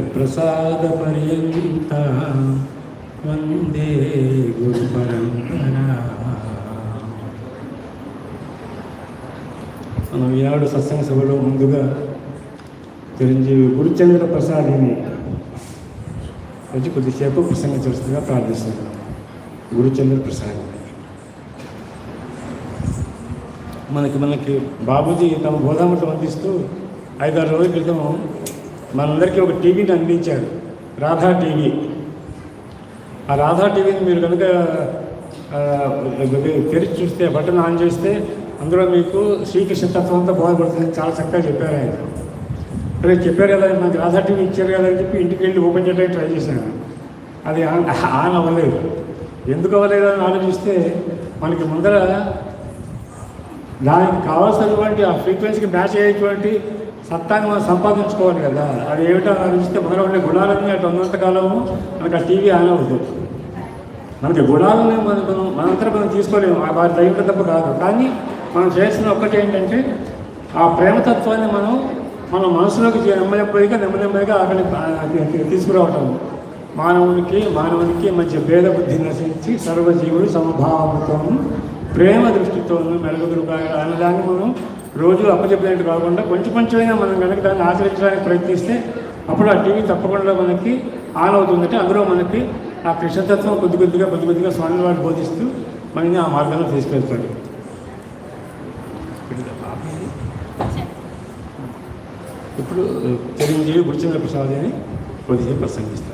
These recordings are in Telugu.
ప్రసాదపర్యంత వందే గురు పరంపరా మనం ఈనాడు సత్సంగ సభలో ముందుగా చిరంజీవి గురుచంద్ర ప్రసాదిని వచ్చి కొద్దిసేపు ప్రసంగించవలసిందిగా ప్రార్థిస్తున్నాం. గురుచంద్ర ప్రసాద్ మనకి మనకి బాబూజీ తమ బోధామృతం అందిస్తూ ఐదారు రోజుల క్రితం మనందరికీ ఒక టీవీని అందించారు. రాధా టీవీ. ఆ రాధా టీవీని మీరు కనుక తెరిచి చూస్తే బటన్ ఆన్ చేస్తే అందులో మీకు శ్రీకృష్ణ తత్వం అంతా బోధపడుతుంది చాలా చక్కగా చెప్పారు ఆయన. అరే చెప్పారు కదా నాకు రాధా టీవీ ఇచ్చారు కదా అని చెప్పి ఇంటికి వెళ్ళి ఓపెన్ చేయడానికి ట్రై చేశాను. అది ఆన్ ఆన్ అవ్వలేదు. ఎందుకు అవ్వలేదు అని ఆలోచిస్తే మనకి ముందర దానికి కావాల్సినటువంటి ఆ ఫ్రీక్వెన్సీకి మ్యాచ్ అయ్యేటువంటి సత్తాన్ని మనం సంపాదించుకోవాలి కదా. అది ఏమిటో ఆలోచిస్తే మనలో ఉండే గుణాలన్నీ అటు ఉన్నంత కాలము మనకు ఆ టీవీ ఆన్ అవుతుంది మనకి గుణాలని మనం మనం మనంతా మనం తీసుకోలేము. వారి దైవం తప్ప కాదు. కానీ మనం చేసిన ఒక్కటి ఏంటంటే ఆ ప్రేమతత్వాన్ని మనం మన మనసులోకి చే- నెమ్మదిగా నెమ్మది నెమ్మదిగా అక్కడికి తీసుకురావటం. మానవునికి మానవునికి మధ్య భేద బుద్ధి నశించి సర్వజీవుడు సమభావంతో ప్రేమ దృష్టితోనూ మెరుగుదురు అనేదాన్ని మనం రోజు అప్పచెప్పినట్టు కాకుండా కొంచెం కొంచెమైనా మనం కనుక దాన్ని ఆచరించడానికి ప్రయత్నిస్తే అప్పుడు ఆ టీవీ తప్పకుండా మనకి ఆన్ అవుతుందంటే అందులో మనకి ఆ కృష్ణతత్వం కొద్ది కొద్దిగా కొద్ది కొద్దిగా స్వామి వారు బోధిస్తూ మనని ఆ మార్గంలో తీసుకెళ్తాడు. ఇప్పుడు చిరంజీవి గురుచంద్ర ప్రసాద్ అని కొద్దిగా ప్రసంగిస్తారు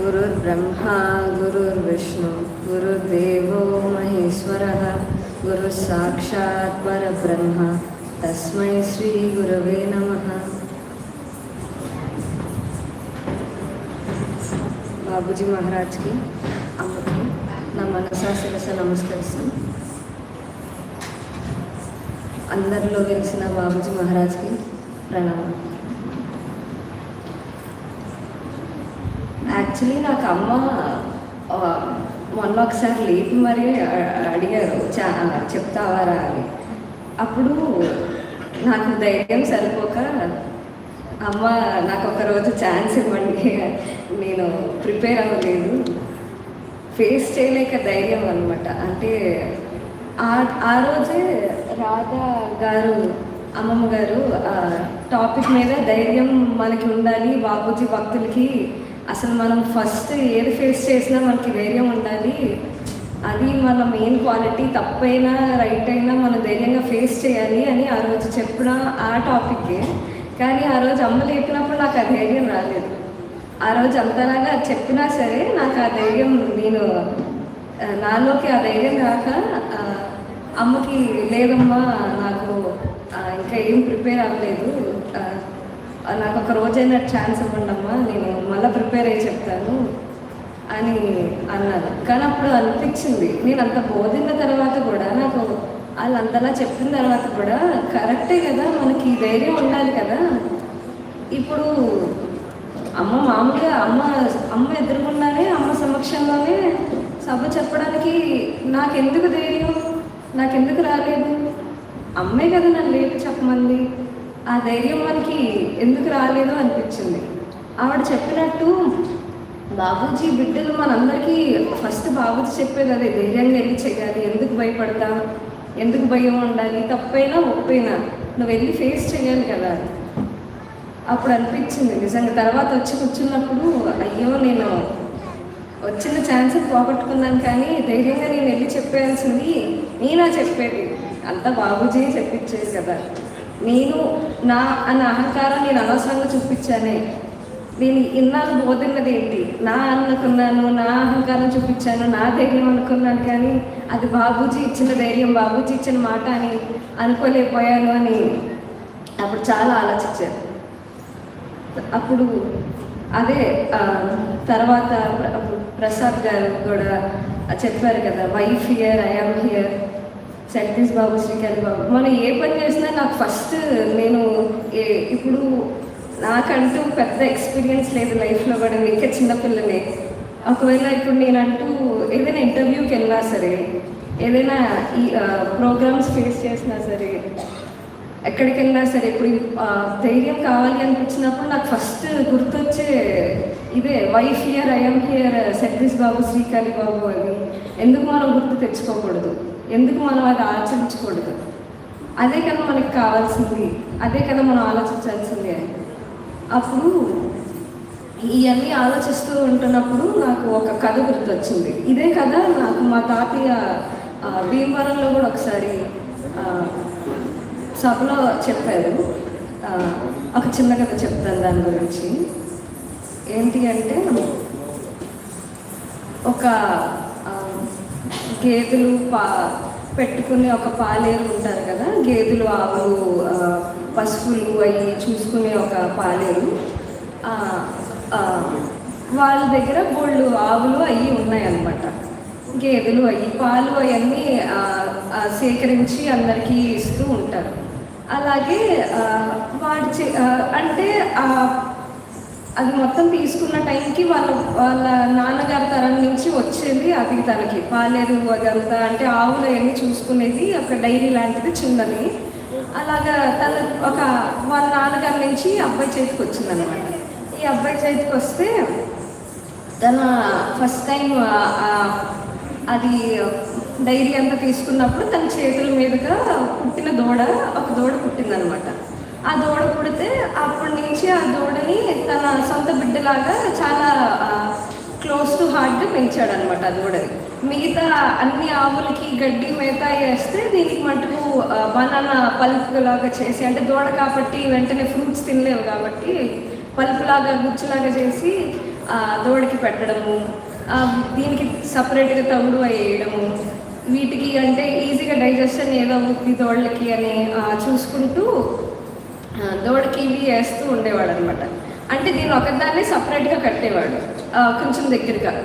गुरुर्ब्रह्मा गुरुर्विष्णु गुरुर्देवो महेश्वरः गुरुः साक्षात् परब्रह्म तस्मै श्रीगुरवे नमः బాబుజీ మహారాజ్కి అమ్మకి నా మనసా శిరస నమస్కరిస్తాను అందరిలో వెలిసిన బాబుజీ మహారాజ్కి ప్రణామం యాక్చువల్లీ నాకు అమ్మ మొన్న ఒకసారి లేపి మరీ అడిగారు చా చెప్తావారా అని. అప్పుడు నాకు ధైర్యం సరిపోక అమ్మ నాకు ఒక రోజు ఛాన్స్ ఇవ్వండి నేను ప్రిపేర్ అవ్వలేదు. ఫేస్ చేయలేక ధైర్యం అనమాట అంటే ఆ ఆ రోజే రాధా గారు అమ్మమ్మ గారు టాపిక్ మీద ధైర్యం మనకి ఉండాలి బాబూజీ భక్తులకి అసలు మనం ఫస్ట్ ఏది ఫేస్ చేసినా మనకి ధైర్యం ఉండాలి. అది మన మెయిన్ క్వాలిటీ తప్పైనా రైట్ అయినా మనం ధైర్యంగా ఫేస్ చేయాలి అని ఆ రోజు చెప్పిన ఆ టాపిక్కే కానీ ఆ రోజు అమ్మ లేపినప్పుడు నాకు ఆ ధైర్యం రాలేదు. ఆ రోజు అంతలాగా చెప్పినా సరే నాకు ఆ ధైర్యం నేను నాలోకి ఆ ధైర్యం రాక అమ్మకి లేదమ్మా నాకు ఇంకా ఏం ప్రిపేర్ అవ్వలేదు. నాకు ఒక రోజైనా ఛాన్స్ ఇవ్వండి అమ్మా నేను మళ్ళీ ప్రిపేర్ అయ్యి చెప్తాను అని అన్నాను. కానీ అప్పుడు అనిపించింది. నేను అంత బోధిన తర్వాత కూడా నాకు వాళ్ళు అంతలా చెప్పిన తర్వాత కూడా కరెక్టే కదా మనకి ఈ ధైర్యం ఉండాలి కదా. ఇప్పుడు అమ్మ మామూలుగా అమ్మ అమ్మ ఎదుర్కొన్నానే అమ్మ సమక్షంలోనే సభ చెప్పడానికి నాకెందుకు ధైర్యం? నాకెందుకు రాలేదు? అమ్మే కదా నన్ను లేపి చెప్పమంది? ఆ ధైర్యం మనకి ఎందుకు రాలేదు అనిపించింది. ఆవిడ చెప్పినట్టు బాబూజీ బిడ్డలు మనందరికీ ఫస్ట్ బాబూజీ చెప్పేది అదే ధైర్యంగా వెళ్ళి చేయాలి ఎందుకు భయపడతా ఎందుకు భయం ఉండాలి తప్పైనా ఒప్పైనా నువ్వు వెళ్ళి ఫేస్ చేయాలి కదా. అప్పుడు అనిపించింది నిజంగా. తర్వాత వచ్చి కూర్చున్నప్పుడు అయ్యో నేను వచ్చిన ఛాన్స్ పోగొట్టుకున్నాను కానీ ధైర్యంగా నేను వెళ్ళి చెప్పేయాల్సింది నేనా చెప్పేది? అంతా బాబూజీ చెప్పించేది కదా. నేను నా అన్న అహంకారం నేను అనవసరంగా చూపించానే. నేను ఇన్నాళ్ళు బోధిన్నది ఏంటి నా అనుకున్నాను నా అహంకారం చూపించాను నా ధైర్యం అనుకున్నాను కానీ అది బాబూజీ ఇచ్చిన ధైర్యం బాబూజీ ఇచ్చిన మాట అని అనుకోలేకపోయాను అని అప్పుడు చాలా ఆలోచించాను అప్పుడు అదే తర్వాత ప్రసాద్ గారు కూడా చెప్పారు కదా wife here I'm here Satish Babu Srikanth Babu. మనం ఏ పని చేసినా నాకు ఫస్ట్ నేను ఏ- ఇప్పుడు నాకంటూ పెద్ద ఎక్స్పీరియన్స్ లేదు లైఫ్లో కూడా ఇంకా చిన్నపిల్లనే ఒకవేళ ఇప్పుడు నేనంటూ ఏదైనా ఇంటర్వ్యూకి వెళ్ళినా సరే ఏదైనా ఈ ప్రోగ్రామ్స్ ఫేస్ చేసినా సరే ఎక్కడికి వెళ్ళినా సరే ఇప్పుడు ధైర్యం కావాలి అనిపించినప్పుడు నాకు ఫస్ట్ గుర్తొచ్చే ఇదే wife here I'm here Satish Babu Srikali Babu అని. ఎందుకు మనం గుర్తు తెచ్చుకోకూడదు? ఎందుకు మనం అది ఆచరించకూడదు? అదే కదా మనకి కావాల్సింది. అదే కదా మనం ఆలోచించాల్సింది అని. అప్పుడు ఇవన్నీ ఆలోచిస్తూ ఉంటున్నప్పుడు నాకు ఒక కథ గుర్తొచ్చింది. ఇదే కథ నాకు మా తాతయ్య భీమవరంలో కూడా ఒకసారి సభలో చెప్పారు. ఒక చిన్న కథ చెప్తాను దాని గురించి. ఏంటి అంటే ఒక గేదెలు పా పెట్టుకునే ఒక పాలేరు ఉంటారు కదా గేదెలు ఆవులు పశువులు అవి చూసుకునే ఒక పాలేరు. వాళ్ళ దగ్గర బోళ్ళు ఆవులు అవి ఉన్నాయన్నమాట. గేదెలు అవి పాలు అవన్నీ సేకరించి అందరికీ ఇస్తూ ఉంటారు. అలాగే వాడి చే- అంటే అది మొత్తం తీసుకున్న టైంకి వాళ్ళ వాళ్ళ నాన్నగారు తరం నుంచి వచ్చింది. అది తనకి పాలేదు అదంతా అంటే ఆవులు అవన్నీ చూసుకునేది ఒక డైరీ లాంటిది చిన్నది. అలాగా తన ఒక వాళ్ళ నాన్నగారి నుంచి అబ్బాయి చేతికి వచ్చిందనమాట. ఈ అబ్బాయి చేతికి వస్తే తన ఫస్ట్ టైం అది డైరీ అంతా తీసుకున్నప్పుడు తన చేతుల మీదుగా పుట్టిన దూడ ఒక దూడ పుట్టిందనమాట. ఆ దూడ పుడితే అప్పటి నుంచి ఆ దూడని తన సొంత బిడ్డలాగా చాలా క్లోజ్ టు హార్ట్గా పెంచాడనమాట అది దూడని మిగతా అన్ని ఆవులకి గడ్డి మేత వేస్తే దీనికి మటుకు బనానా పల్ప్ లాగా చేసి అంటే దూడ కాబట్టి వెంటనే ఫ్రూట్స్ తినలేవు కాబట్టి పల్పులాగా గుచ్చులాగా చేసి దూడకి పెట్టడము దీనికి సపరేట్గా తవుడు అవి వేయడము వీటికి అంటే ఈజీగా డైజెషన్ ఏదో అవుతుంది దోడలకి అని చూసుకుంటూ దోడకి దూడకి ఇవి వేస్తూ ఉండేవాడు అనమాట అంటే దీన్ని ఒకదాన్ని సపరేట్గా కట్టేవాడు కొంచెం దగ్గరగా.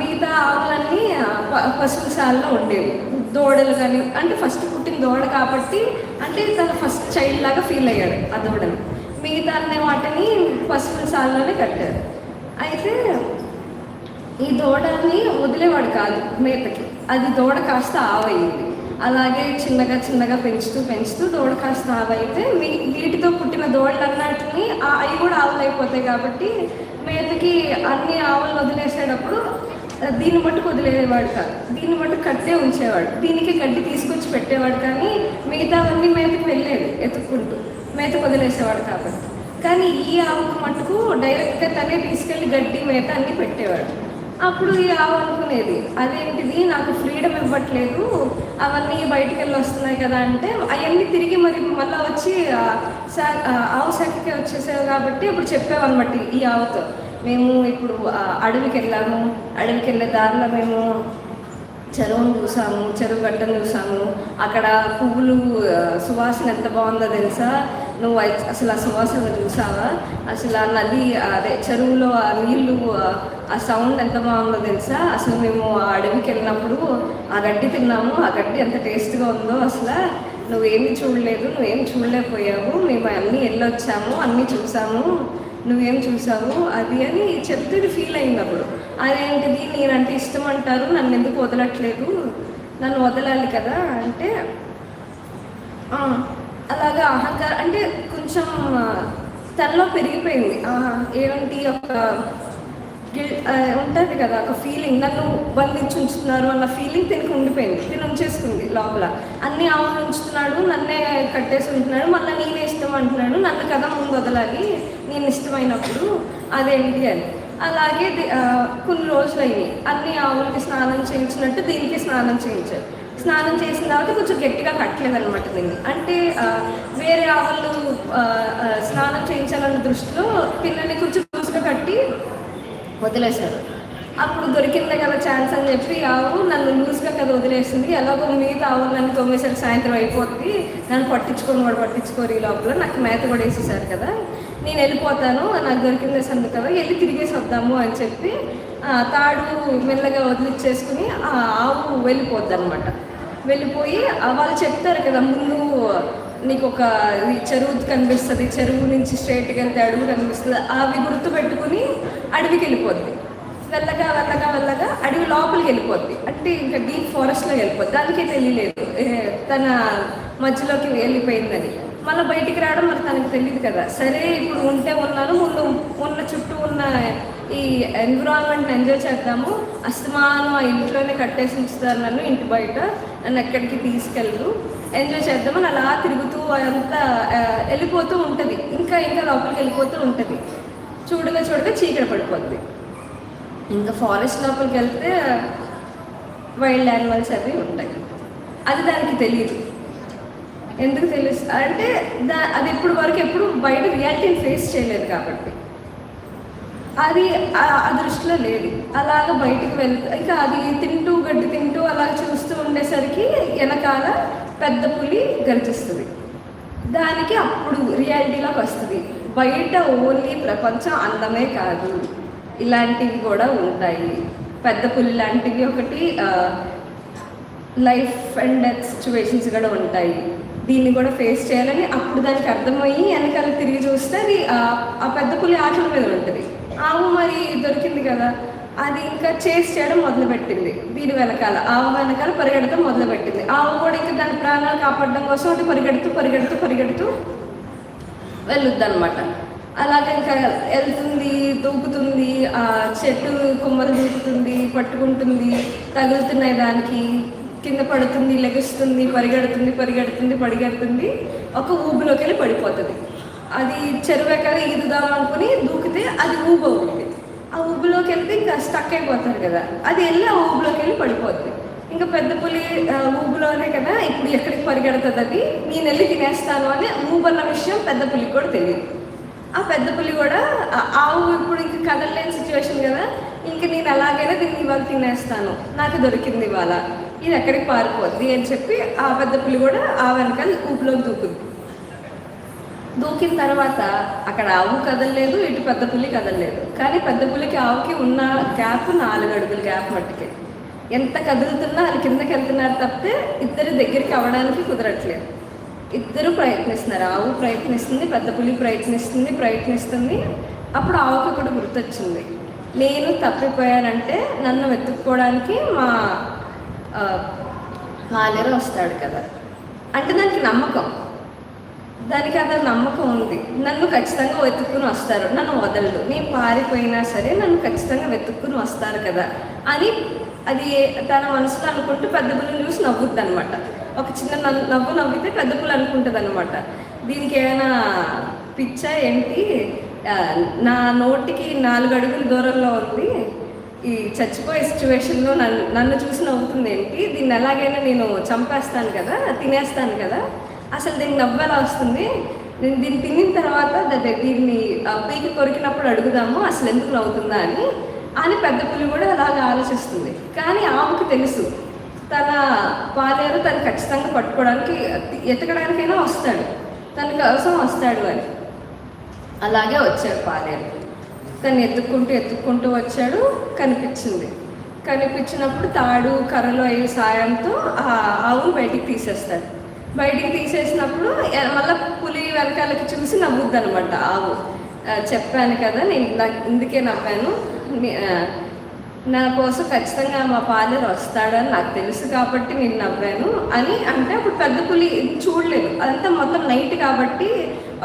మిగతా ఆవులన్నీ ప- పశువుల శాలలో ఉండేవి. దూడలు కానీ అంటే ఫస్ట్ పుట్టిన దూడ కాబట్టి అంటే తన ఫస్ట్ చైల్డ్ లాగా ఫీల్ అయ్యాడు ఆ దూడని మిగతా అనే వాటిని పశువుల శాలలోనే కట్టారు. అయితే ఈ దూడని వదిలేవాడు కాదు మేతకి. అది దూడ కాస్త ఆవయింది అలాగే చిన్నగా చిన్నగా పెంచుతూ పెంచుతూ దూడ కాస్త ఆవైతే మీ వీటితో పుట్టిన అన్నట్టుని ఆ- అవి కూడా ఆవులు అయిపోతాయి కాబట్టి మేతకి అన్ని ఆవులు వదిలేసేటప్పుడు దీన్ని మట్టుకు వదిలేవాడు కాదు. దీన్ని మట్టుకు కట్టే ఉంచేవాడు. దీనికి గడ్డి తీసుకొచ్చి పెట్టేవాడు కానీ మిగతావన్నీ మేతకు వెళ్ళేది ఎత్తుక్కుంటూ. మేతకు వదిలేసేవాడు కాబట్టి. కానీ ఈ ఆవుకు మట్టుకు డైరెక్ట్గా తనే తీసుకెళ్ళి గడ్డి మేత అన్ని పెట్టేవాడు. అప్పుడు ఈ ఆవు అనుకునేది అదేంటిది? నాకు ఫ్రీడమ్ ఇవ్వట్లేదు. అవన్నీ బయటికి వెళ్ళి వస్తున్నాయి కదా అంటే అవన్నీ తిరిగి మరి మళ్ళీ వచ్చి శా- ఆవు శాఖకే వచ్చేసావు కాబట్టి ఇప్పుడు చెప్పామన్నమాట ఈ ఆవుతో. మేము ఇప్పుడు అడవికి వెళ్ళాము. అడవికి వెళ్ళే దారిలో మేము చెరువును చూసాము చెరువు గట్టను చూసాము. అక్కడ పువ్వులు సువాసన ఎంత బాగుందో తెలుసా? నువ్వు అసలు ఆ సువాసన చూసావా? అసలు ఆ నది అదే చెరువులో ఆ నీళ్ళు ఆ- సౌండ్ ఎంత బాగుందో తెలుసా? అసలు మేము ఆ అడవికి వెళ్ళినప్పుడు ఆ గడ్డి తిన్నాము. ఆ గడ్డి ఎంత టేస్ట్గా ఉందో అసలు. నువ్వేమి చూడలేదు నువ్వేం చూడలేకపోయావు. మేము అన్నీ వెళ్ళొచ్చాము అన్నీ చూసాము. నువ్వేం చూసావు? అది అని చెప్తే ఫీల్ అయినప్పుడు అదేంటిది నేనంటే ఇష్టం అంటారు. నన్ను ఎందుకు వదలట్లేదు? నన్ను వదలాలి కదా? అంటే అలాగా అహంకారం అంటే కొంచెం తనలో పెరిగిపోయింది. ఆ, ఏంటి ఒక ఉంటుంది కదా ఒక ఫీలింగ్ నన్ను బంధించి ఉంచుతున్నారు అన్న ఫీలింగ్ తినకు ఉండిపోయింది. తిని ఉంచేసుకుంది లోపల. అన్ని ఆవులు ఉంచుతున్నాడు నన్నే కట్టేసి ఉంటున్నాడు మళ్ళీ నేనే ఇష్టం అంటున్నాడు. నన్ను కదా ముందు వదలాలి. నేను ఇష్టమైనప్పుడు అదేంటి అని. అలాగే కొన్ని రోజులు అయినాయి అన్ని ఆవులకి స్నానం చేయించినట్టు దీనికి స్నానం చేయించారు. స్నానం చేసిన తర్వాత కొంచెం గట్టిగా కట్టలేదనమాట దీన్ని. అంటే వేరే ఆవులు స్నానం చేయించాలన్న దృష్టిలో పిల్లల్ని కొంచెం లూజ్గా కట్టి వదిలేశారు. అప్పుడు దొరికిందే కదా ఛాన్స్ అని చెప్పి ఆవు నన్ను లూజ్గా కదా వదిలేసింది. ఎలాగో మిగతా ఆవులు నన్ను తొమ్మిదిసారి సాయంత్రం అయిపోతుంది నన్ను పట్టించుకొని కూడా పట్టించుకోరు ఈ లోపల. నాకు మేత కూడా వేసేసారు కదా. నేను వెళ్ళిపోతాను నాకు దొరికిందే సందు కదా వెళ్ళి తిరిగేసి వద్దాము అని చెప్పి తాడు మెల్లగా వదిలిచ్చేసుకుని ఆ ఆవు వెళ్ళిపోద్ది అనమాట వెళ్ళిపోయి వాళ్ళు చెప్తారు కదా ముందు నీకు ఒక చెరువు కనిపిస్తుంది చెరువు నుంచి స్ట్రైట్గా వెళ్తే అడుగు కనిపిస్తుంది అవి గుర్తుపెట్టుకుని అడవికి వెళ్ళిపోద్ది. వెళ్ళగా వెళ్ళగా వెళ్ళగా అడవి లోపలికి వెళ్ళిపోద్ది. అంటే ఇంకా డీప్ ఫారెస్ట్లో వెళ్ళిపోద్ది. దానికే తెలియలేదు తన మధ్యలోకి వెళ్ళిపోయిందని. మళ్ళీ బయటికి రావడం మరి తనకు తెలియదు కదా. సరే ఇప్పుడు ఉంటే ఉన్నాను ముందు ఉన్న చుట్టూ ఉన్న ఈ ఎన్విరాన్మెంట్ని ఎంజాయ్ చేద్దాము. అస్తమానం ఆ ఇంట్లోనే కట్టేసి ఉంచుతారు నన్ను ఇంటి బయట. నన్ను ఎక్కడికి తీసుకెళ్ళరు ఎంజాయ్ చేద్దామని అలా తిరుగుతూ అంతా వెళ్ళిపోతూ ఉంటుంది. ఇంకా ఇంకా లోపలికి వెళ్ళిపోతూ ఉంటుంది. చూడగా చూడగా చీకటి పడిపోద్ది. ఇంకా ఫారెస్ట్ లోపలికి వెళ్తే వైల్డ్ యానిమల్స్ అవి ఉంటాయి. అది దానికి తెలియదు ఎందుకు తెలుసు? అంటే దా అది ఇప్పుడు వరకు ఎప్పుడు బయట రియాలిటీని ఫేస్ చేయలేదు కాబట్టి. అది ఆ- దృష్టిలో లేదు. అలాగ బయటికి వెళ్తే ఇంకా అది తింటూ గడ్డి తింటూ అలా చూస్తూ ఉండేసరికి వెనకాల పెద్ద పులి గర్జిస్తుంది. దానికి అప్పుడు రియాలిటీలోకి వస్తుంది. బయట ఓన్లీ ప్రపంచం అందమే కాదు. ఇలాంటివి కూడా ఉంటాయి. పెద్ద పులి లాంటివి ఒకటి లైఫ్ అండ్ డెత్ సిచ్యువేషన్స్ కూడా ఉంటాయి. దీన్ని కూడా ఫేస్ చేయాలని అప్పుడు దానికి అర్థమయ్యి వెనకాల తిరిగి చూస్తే అది ఆ- పెద్ద పులి ఆటల మీద ఉంటుంది ఆవు మరి దొరికింది కదా అది ఇంకా చేసి చేయడం మొదలుపెట్టింది. దీని వెనకాల ఆవు వెనకాల పరిగెడతాం మొదలుపెట్టింది. ఆవు కూడా ఇంకా దాని ప్రాణాలు కాపాడడం కోసం అది పరిగెడుతూ పరిగెడుతూ పరిగెడుతూ వెళ్ళొద్దు అనమాట అలాగే ఇంకా వెళ్తుంది దూకుతుంది ఆ చెట్టు కొమ్మలు దూకుతుంది పట్టుకుంటుంది తగులుతున్నాయి దానికి. కింద పడుతుంది లెగుస్తుంది పరిగెడుతుంది పరిగెడుతుంది పరిగెడుతుంది. ఒక ఊబులోకి వెళ్ళి పడిపోతుంది. అది చెరువు ఎక్కడ ఈదుదాం అనుకుని దూకితే అది ఊబు అవుతుంది. ఆ ఊబులోకి వెళ్తే ఇంకా స్టక్ అయిపోతారు కదా. అది వెళ్ళి ఆ ఊబులోకి వెళ్ళి పడిపోతుంది ఇంకా పెద్ద పులి ఊబులోనే ఊబిలోనే కదా ఇప్పుడు ఎక్కడికి పరిగెడుతుంది అది? నేను వెళ్ళి తినేస్తాను అని ఊబన్న విషయం పెద్ద పులికి కూడా తెలియదు. ఆ పెద్ద పులి కూడా ఆ- ఆవు ఇప్పుడు ఇంక కదలలేని సిచ్యువేషన్ కదా. ఇంక నేను అలాగైనా దీన్ని ఇవాళ తినేస్తాను. నాకు దొరికింది ఇవాళ. ఇది ఎక్కడికి పారిపోద్ది అని చెప్పి ఆ పెద్ద పులి కూడా ఆ వెనకాల ఊపిలోకి దూకుద్ది దూకిన తర్వాత అక్కడ ఆవు కదలలేదు ఇటు పెద్ద పులి కదలలేదు. కానీ పెద్ద పులికి ఆవుకి ఉన్న గ్యాప్ నాలుగు అడుగుల గ్యాప్ మట్టుకే. ఎంత కదులుతున్నా అది కిందకి వెళ్తున్నారు తప్పితే ఇద్దరి దగ్గరికి అవ్వడానికి కుదరట్లేదు. ఇద్దరు ప్రయత్నిస్తున్నారు. ఆవు ప్రయత్నిస్తుంది పెద్ద పులి ప్రయత్నిస్తుంది ప్రయత్నిస్తుంది. అప్పుడు ఆవుకి కూడా గుర్తొచ్చింది. నేను తప్పిపోయానంటే నన్ను వెతుక్కోవడానికి మా మాలేరు వస్తాడు కదా. అంటే దానికి నమ్మకం. దానికి అంత నమ్మకం ఉంది. నన్ను ఖచ్చితంగా వెతుక్కుని వస్తారు. నన్ను వదలడు నేను పారిపోయినా సరే నన్ను ఖచ్చితంగా వెతుక్కుని వస్తారు కదా. అని అది తన మనసులో అనుకుంటూ పెద్ద పుల్లని చూసి నవ్వుద్ది అనమాట ఒక చిన్న నవ్వు నవ్వు నవ్వితే పెద్ద పుల్లు అనుకుంటుంది అనమాట దీనికి ఏమైనా పిచ్చా ఏంటి? నా నోటికి నాలుగు అడుగుల దూరంలో ఉంది. ఈ చచ్చిపోయే సిచ్యువేషన్లో నన్ను నన్ను చూసి నవ్వుతుంది ఏంటి? దీన్ని ఎలాగైనా నేను చంపేస్తాను కదా తినేస్తాను కదా అసలు దీన్ని నవ్వేలా వస్తుంది? నేను దీన్ని తినిన తర్వాత దీన్ని పీకి కొరికినప్పుడు అడుగుదాము అసలు ఎందుకు నవ్వుతుందా అని అని పెద్ద పులి కూడా అలాగా ఆలోచిస్తుంది. కానీ ఆమెకు తెలుసు తన పాలేరు తను ఖచ్చితంగా పట్టుకోవడానికి ఎతకడానికైనా వస్తాడు తన కోసం వస్తాడు అని. అలాగే వచ్చాడు పాలేరు. తను ఎత్తుక్కుంటూ ఎత్తుక్కుంటూ వచ్చాడు కనిపించింది. కనిపించినప్పుడు తాడు కర్రలు అయ్యి సాయంతో ఆ ఆవును బయటికి తీసేస్తాడు. బయటికి తీసేసినప్పుడు మళ్ళీ మళ్ళా పులి వెనకాలకి చూసి నవ్వుద్ది అనమాట ఆవు చెప్పాను కదా నేను నాకు ఇందుకే నవ్వాను నా కోసం ఖచ్చితంగా మా ఫాదర్ వస్తాడని నాకు తెలుసు కాబట్టి నేను నవ్వాను అని అంటే అప్పుడు పెద్ద పులి చూడలేదు. అదంతా మొత్తం నైట్ కాబట్టి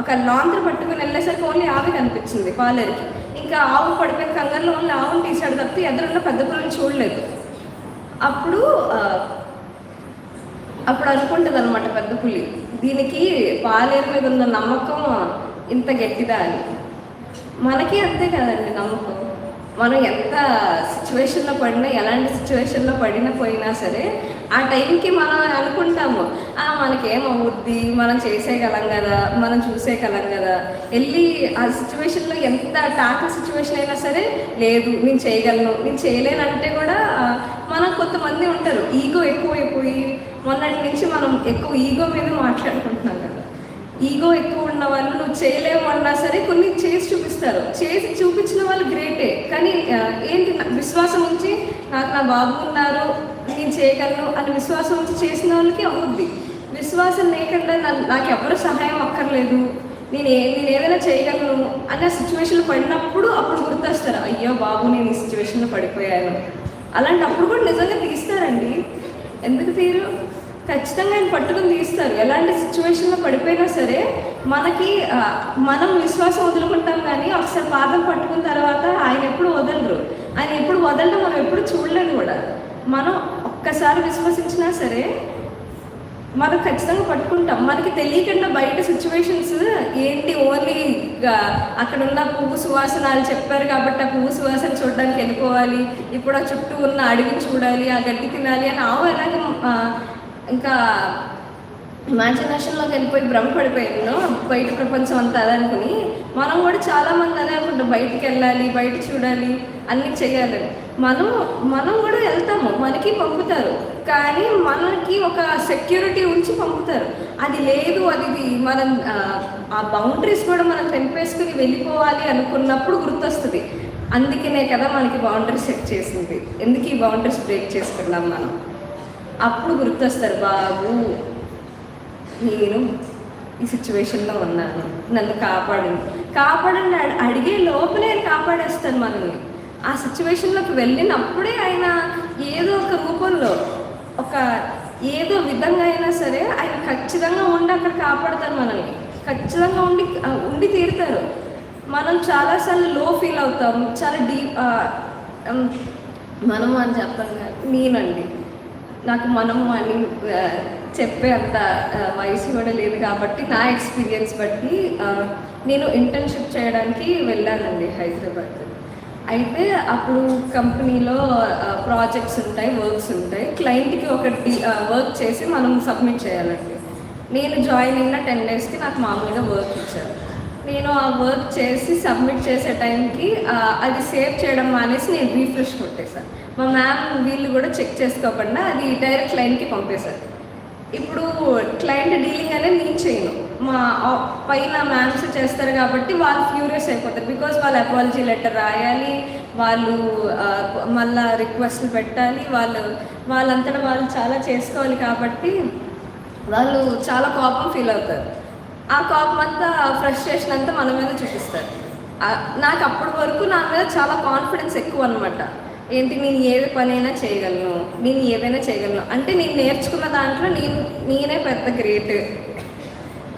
ఒక లాంగ్ పట్టుకుని వెళ్ళేసరికి ఓన్లీ ఆవి కనిపించింది పాలేరుకి. ఇంకా ఆవు పడిపోయిన కంగారులో ఓన్లీ ఆవును తీశాడు తప్పితే ఎదురున్న పెద్ద పులిని చూడలేదు. అప్పుడు అప్పుడు అనుకుంటుంది అనమాట పెద్ద పులి దీనికి పాలేరు మీద ఉన్న నమ్మకం ఇంత గట్టిదా అని. మనకి అంతే కదండి నమ్మకం. మనం ఎంత సిచ్యువేషన్లో పడినా ఎలాంటి సిచ్యువేషన్లో పడినా పోయినా సరే ఆ టైంకి మనం అనుకుంటాము "ఆ, మనకేమవుద్ది మనం చేసేయగలం కదా మనం చూసేయగలం కదా. వెళ్ళి ఆ సిచ్యువేషన్లో ఎంత టాకల్ సిచ్యువేషన్ అయినా సరే లేదు నేను చేయగలను నేను చేయలేనంటే కూడా మనం కొంతమంది ఉంటారు ఈగో ఎక్కువ అయిపోయి మొన్నటి నుంచి మనం ఎక్కువ ఈగో మీద మాట్లాడుకుంటున్నాం కదా. ఈగో ఎక్కువ ఉన్న వాళ్ళు నువ్వు చేయలేవు అన్నా సరే కొన్ని చేసి చూపిస్తారు. చేసి చూపించిన వాళ్ళు గ్రేటే. కానీ ఏంటి నా- విశ్వాసం ఉంచి నాకు నా బాబు ఉన్నారు నేను చేయగలను అని విశ్వాసం ఉంచి చేసిన వాళ్ళకి అవుద్ది. విశ్వాసం లేకుండా నాకు ఎవరు సహాయం అక్కర్లేదు. నేను ఏ నేను ఏదైనా చేయగలను అనే సిచ్యువేషన్లో పడినప్పుడు అప్పుడు గుర్తొస్తారు అయ్యో బాబు నేను ఈ సిచ్యువేషన్లో పడిపోయాను. అలాంటప్పుడు కూడా నిజంగా తీస్తారండి. ఎందుకు తీరు ఖచ్చితంగా ఆయన పట్టుకుని తీస్తారు. ఎలాంటి సిచ్యువేషన్లో పడిపోయినా సరే మనకి మనం విశ్వాసం వదులుకుంటాం కానీ ఒకసారి పాదం పట్టుకున్న తర్వాత ఆయన ఎప్పుడు వదలరు. ఆయన ఎప్పుడు వదలడం మనం ఎప్పుడు చూడలేము కూడా. మనం ఒక్కసారి విశ్వసించినా సరే మనం ఖచ్చితంగా పట్టుకుంటాం. మనకి తెలియకుండా బయట సిచ్యువేషన్స్ ఏంటి? ఓన్లీ అక్కడ ఉన్న పువ్వు సువాసనాలు చెప్పారు కాబట్టి ఆ పువ్వు సువాసన చూడడానికి వెళ్ళిపోవాలి. ఇప్పుడు ఆ చుట్టూ ఉన్న అడవిని చూడాలి ఆ గడ్డి తినాలి అని ఆవు ఎలాగ ఇంకా ఇమాజినేషన్లోకి వెళ్ళిపోయి భ్రమపడిపోయాను. బయట ప్రపంచం అంతా అదనుకుని అనుకుని. మనం కూడా చాలామంది అదే అనుకుంటాం. బయటికి వెళ్ళాలి బయట చూడాలి అన్నీ చేయాలి. మనం మనం కూడా వెళ్తాము. మనకి పంపుతారు. కానీ మనకి ఒక సెక్యూరిటీ ఉంచి పంపుతారు. అది లేదు అది మనం ఆ, బౌండరీస్ కూడా మనం తెంపేసుకుని వెళ్ళిపోవాలి అనుకున్నప్పుడు గుర్తొస్తుంది. అందుకనే కదా మనకి బౌండరీస్ సెట్ చేసింది. ఎందుకు ఈ బౌండరీస్ బ్రేక్ చేసుకున్నాం మనం? అప్పుడు గుర్తొస్తారు బాబు నేను ఈ సిచ్యువేషన్లో ఉన్నాను. నన్ను కాపాడండి. కాపాడండి అడి- అడిగే లోపలే ఆయన కాపాడేస్తాను మనల్ని. ఆ సిచ్యువేషన్లోకి వెళ్ళినప్పుడే ఆయన ఏదో ఒక రూపంలో ఒక ఏదో విధంగా అయినా సరే ఆయన ఖచ్చితంగా ఉండి అక్కడ కాపాడతారు మనల్ని. ఖచ్చితంగా ఉండి ఉండి తీరుతారు. మనం చాలాసార్లు లో ఫీల్ అవుతాం చాలా డీప్ మనం అని చెప్పాను నేనండి. నాకు మనము అని చెప్పే అంత వయసు కూడా లేదు కాబట్టి నా ఎక్స్పీరియన్స్ బట్టి నేను ఇంటర్న్షిప్ చేయడానికి వెళ్ళానండి హైదరాబాద్. అయితే అప్పుడు కంపెనీలో ప్రాజెక్ట్స్ ఉంటాయి వర్క్స్ ఉంటాయి. క్లయింట్కి ఒకటి వర్క్ చేసి మనం సబ్మిట్ చేయాలండి. నేను జాయిన్ అయిన టెన్ డేస్కి నాకు మామూలుగా వర్క్ ఇచ్చారు. నేను ఆ వర్క్ చేసి సబ్మిట్ చేసే టైంకి అది సేవ్ చేయడం మానేసి నేను రీఫ్రెష్ కొట్టేశాను. మా మ్యామ్ వీళ్ళు కూడా చెక్ చేసుకోకుండా అది డైరెక్ట్ క్లయింట్కి పంపేశారు. ఇప్పుడు క్లయింట్ డీలింగ్ అనేది నేను చేయను. మా పైన మ్యామ్స్ చేస్తారు కాబట్టి వాళ్ళు ఫ్యూరియస్ అయిపోతారు బికాస్ వాళ్ళు అపాలజీ లెటర్ రాయాలి వాళ్ళు మళ్ళా రిక్వెస్ట్లు పెట్టాలి వాళ్ళు వాళ్ళంతటా వాళ్ళు చాలా చేసుకోవాలి కాబట్టి వాళ్ళు చాలా కోపం ఫీల్ అవుతారు. ఆ కోపం అంతా ఫ్రస్ట్రేషన్ అంతా మన మీద చూపిస్తారు. నాకు అప్పటి వరకు నా మీద చాలా కాన్ఫిడెన్స్ ఎక్కువ అనమాట ఏంటి నేను ఏ పనైనా చేయగలను నేను ఏదైనా చేయగలను. అంటే నేను నేర్చుకున్న దాంట్లో నేను నేనే పెద్ద గ్రేట్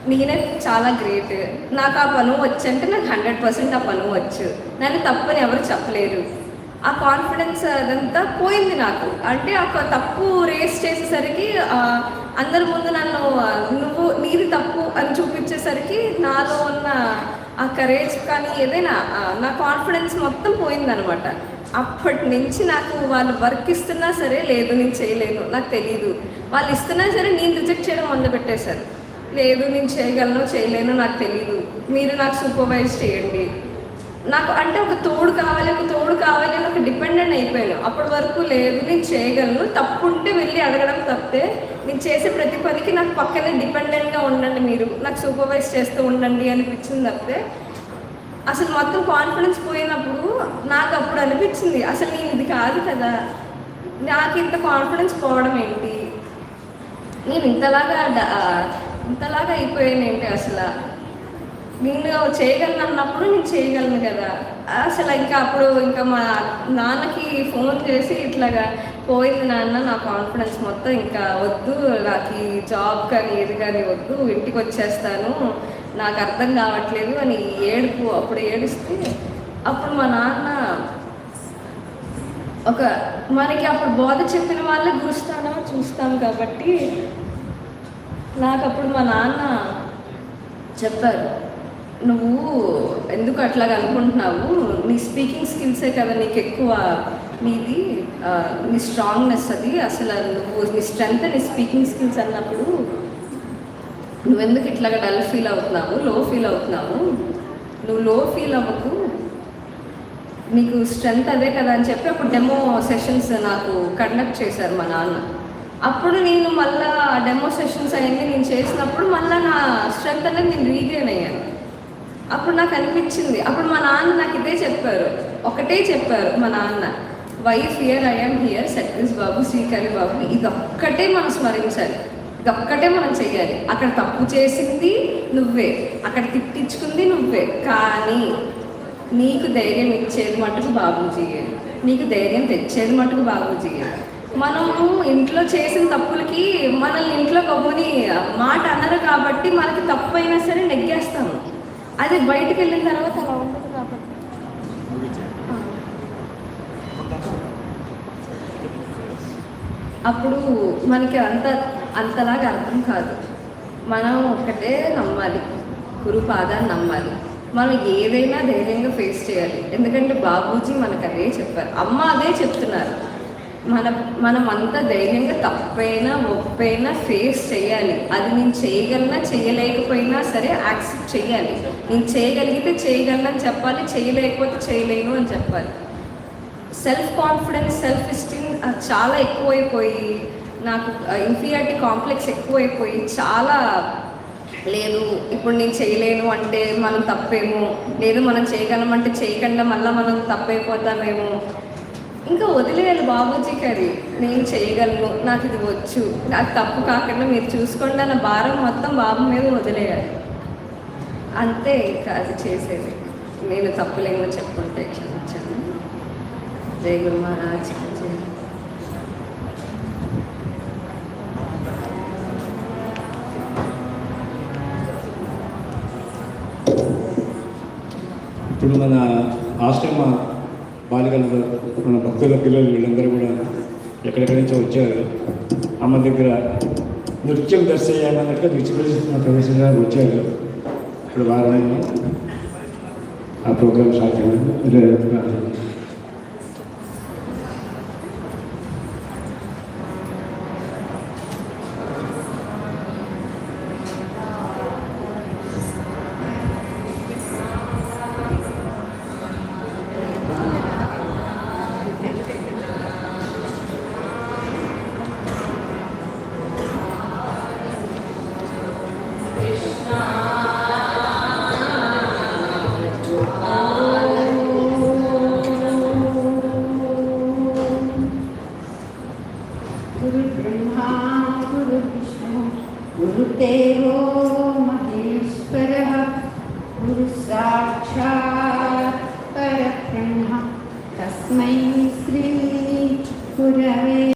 నేనే చాలా గ్రేట్ నాకు ఆ పను వచ్చంటే నాకు హండ్రెడ్ పర్సెంట్ ఆ పను వచ్చు. నన్ను తప్పని ఎవరు చెప్పలేరు. ఆ కాన్ఫిడెన్స్ అదంతా పోయింది నాకు. అంటే ఒక తప్పు రేస్ చేసేసరికి అందరి ముందు నన్ను నువ్వు నీది తప్పు అని చూపించేసరికి నాలో ఉన్న ఆ కరేజ్ కానీ ఏదైనా నా కాన్ఫిడెన్స్ మొత్తం పోయిందనమాట. అప్పటి నుంచి నాకు వాళ్ళు వర్క్ ఇస్తున్నా సరే లేదు నేను చేయలేను. నాకు తెలియదు వాళ్ళు ఇస్తున్నా సరే నేను రిజెక్ట్ చేయడం మొదలుపెట్టేశారు లేదు నేను చేయగలను చేయలేను నాకు తెలియదు మీరు నాకు సూపర్వైజ్ చేయండి. నాకు అంటే ఒక తోడు కావాలి ఒక తోడు కావాలి అని ఒక డిపెండెంట్ అయిపోయాను. అప్పటి వరకు లేదు నేను చేయగలను. తప్పు ఉంటే వెళ్ళి అడగడం తప్పితే నేను చేసే ప్రతి పనికి నాకు పక్కనే డిపెండెంట్గా ఉండండి మీరు. నాకు సూపర్వైజ్ చేస్తూ ఉండండి అనిపించింది తప్పితే అసలు మొత్తం కాన్ఫిడెన్స్ పోయినప్పుడు నాకు అప్పుడు అనిపించింది అసలు నేను ఇది కాదు కదా. నాకు ఇంత కాన్ఫిడెన్స్ పోవడం ఏంటి? నేను ఇంతలాగా ఇంతలాగా అయిపోయాను ఏంటి అసలు? నేను చేయగలను అన్నప్పుడు నేను చేయగలను కదా. అసలు ఇంకా అప్పుడు ఇంకా మా నాన్నకి ఫోన్ చేసి ఇట్లాగా పోయింది నాన్న నా కాన్ఫిడెన్స్ మొత్తం ఇంకా వద్దు నాకు ఈ జాబ్ కానీ ఏది కానీ వద్దు ఇంటికి వచ్చేస్తాను. నాకు అర్థం కావట్లేదు అని ఏడుపు అప్పుడు ఏడిస్తే అప్పుడు మా నాన్న ఒక మనకి అప్పుడు బోధ చెప్పిన వాళ్ళే గురుస్తానో చూస్తాం కాబట్టి నాకు అప్పుడు మా నాన్న చెప్పారు నువ్వు ఎందుకు అట్లాగ అనుకుంటున్నావు? నీ స్పీకింగ్ స్కిల్సే కదా నీకు ఎక్కువ నీది నీ స్ట్రాంగ్నెస్ అది. అసలు నువ్వు నీ స్ట్రెంగ్త్ నీ స్పీకింగ్ స్కిల్స్ అన్నప్పుడు నువ్వెందుకు ఇట్లాగా డల్ ఫీల్ అవుతున్నావు? లో ఫీల్ అవుతున్నావు? నువ్వు లో ఫీల్ అవ్వకు. నీకు స్ట్రెంగ్త్ అదే కదా అని చెప్పి అప్పుడు డెమో సెషన్స్ నాకు కండక్ట్ చేశారు మా నాన్న. అప్పుడు నేను మళ్ళా డెమో సెషన్స్ అవన్నీ నేను చేసినప్పుడు మళ్ళీ నా స్ట్రెంగ్త్ అనేది నేను రీగైన్ అయ్యాను. అప్పుడు నాకు అనిపించింది. అప్పుడు మా నాన్న నాకు ఇదే చెప్పారు. ఒకటే చెప్పారు మా నాన్న. Wife here I'm here Satish Babu Srikari Babu ఇది ఒక్కటే మనం స్మరించాలి. ఒక్కటే మనం చెయ్యాలి. అక్కడ తప్పు చేసింది నువ్వే. అక్కడ తిట్టించుకుంది నువ్వే. కానీ నీకు ధైర్యం ఇచ్చేది మటుకు బాబూజీయే నీకు ధైర్యం తెచ్చేది మటుకు బాబూజీయే మనము ఇంట్లో చేసిన తప్పులకి మనల్ని ఇంట్లో గమ్ముని మాట అనరు కాబట్టి మనకి తప్పు అయినా సరే నెగ్గేస్తాము. అదే బయటకు వెళ్ళిన తర్వాత అలా ఉండదు కాబట్టి? అప్పుడు మనకి అంత అంతలాగా అర్థం కాదు. మనం ఒకటే నమ్మాలి. గురు పాదాన్ని నమ్మాలి. మనం ఏదైనా ధైర్యంగా ఫేస్ చేయాలి. ఎందుకంటే బాబూజీ మనకు అదే చెప్పారు. అమ్మ అదే చెప్తున్నారు. మన మనం అంతా ధైర్యంగా తప్పైనా ఒప్పైనా ఫేస్ చేయాలి. అది నేను చేయగలనా చేయలేకపోయినా సరే యాక్సెప్ట్ చేయాలి. నేను చేయగలిగితే చేయగలనని చెప్పాలి చేయలేకపోతే చేయలేను అని చెప్పాలి. సెల్ఫ్ కాన్ఫిడెన్స్ సెల్ఫ్ ఎస్టీమ్ చాలా ఎక్కువైపోయి నాకు ఇన్ఫీరియారిటీ కాంప్లెక్స్ ఎక్కువైపోయి చాలా లేదు ఇప్పుడు నేను చేయలేను అంటే మనం తప్పేమో లేదు మనం చేయగలమంటే చేయకుండా మళ్ళీ మనం తప్పైపోతామేమో. ఇంకా వదిలేయాలి బాబూజీ గారి నేను చేయగలను నాకు ఇది వచ్చు నాకు తప్పు కాకుండా మీరు చూసుకోండి అన్న భారం మొత్తం బాబు మీద వదిలేయాలి. అంతే ఇంకా అది చేసేది. నేను తప్పులేమో చెప్పుకుంటే క్షమించాను జై గురు మహారాజ్. ఇప్పుడు మన ఆశ్రమ బాలికలు మన భక్తుల పిల్లలు వీళ్ళందరూ కూడా ఎక్కడెక్కడి నుంచో వచ్చారు. అమ్మ దగ్గర నృత్యం దర్శయ్యామన్నట్టుగా నృత్య ప్రదర్శన ప్రవేశంగా వచ్చారు. ఇప్పుడు వారాయణ ఆ ప్రోగ్రామ్ స్టార్ట్